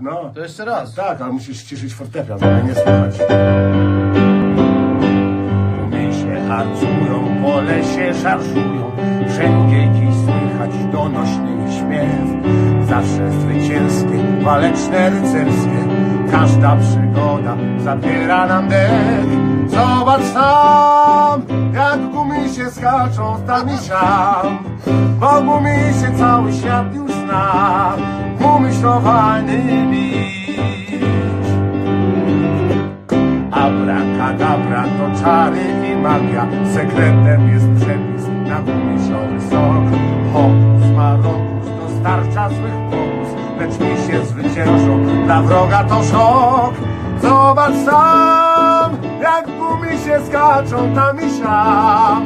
No. To jeszcze raz. Tak, ale musisz ściszyć fortepian, żeby nie słychać. Umy się harcują, po lesie szarżują, wszędzie dziś słychać donośny śpiew. Zawsze zwycięskie, waleczne, rycerskie, każda przygoda zabiera nam dech. Zobacz tam, jak gumy się skaczą tam i siam, bo gumy się cały świat już zna, umyślowany miś. Abracadabra to czary i magia. Sekretem jest przepis na umyślowy sok. Hokus marokus dostarcza złych pokus Lecz mi się zwyciężą, dla wroga to szok. Zobacz sam, jak gumy się skaczą tam i siam.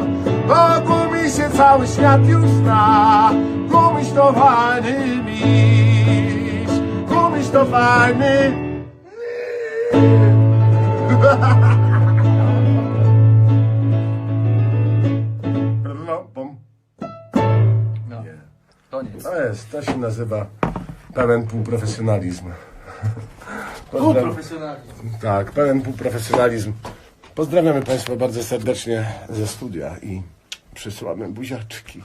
Bo gumy się cały świat już zna to fajny No. Koniec. To jest, to się nazywa pełen półprofesjonalizm. Pozdrawiam. Półprofesjonalizm. Tak, pełen półprofesjonalizm. Pozdrawiamy Państwa bardzo serdecznie ze studia i przysyłamy buziaczki.